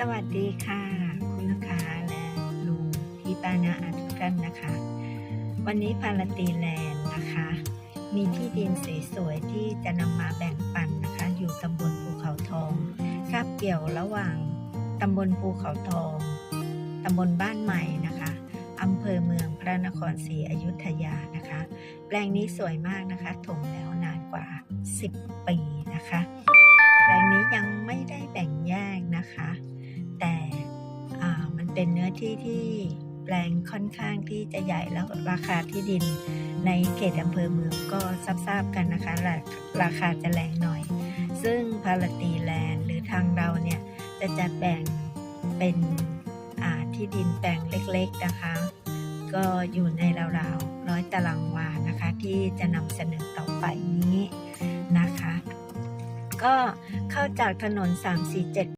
สวัสดีค่ะ คุณลูกค้าและลุงที่ป้านาอาทุกท่านนะคะ วันนี้พาราตีแลนด์นะคะ มีที่ดินสวยๆที่จะนำมาแบ่งปันนะคะ อยู่ตำบลภูเขาทองคาบเกี่ยวระหว่างตำบลภูเขาทองตำบลบ้านใหม่นะคะอำเภอเมืองพระนครศรีอยุธยานะคะ แปลงนี้สวยมากนะคะถมแล้วนานกว่า 10 ปีนะคะ เป็นเนื้อที่ที่แปลงค่อนข้างที่จะใหญ่แล้วราคาที่ดิน ในเขตอำเภอเมืองก็ทราบๆกันนะคะราราคาจะแรงหน่อย ซึ่งพาราตีแลนด์หรือทางเราเนี่ยจะจัดแบ่งเป็นที่ดินแปลงเล็กๆนะคะ ก็อยู่ในราวๆร้อยตารางวานะคะ ที่จะนำเสนอต่อไปนี้นะคะ ก็เข้าจากถนน 347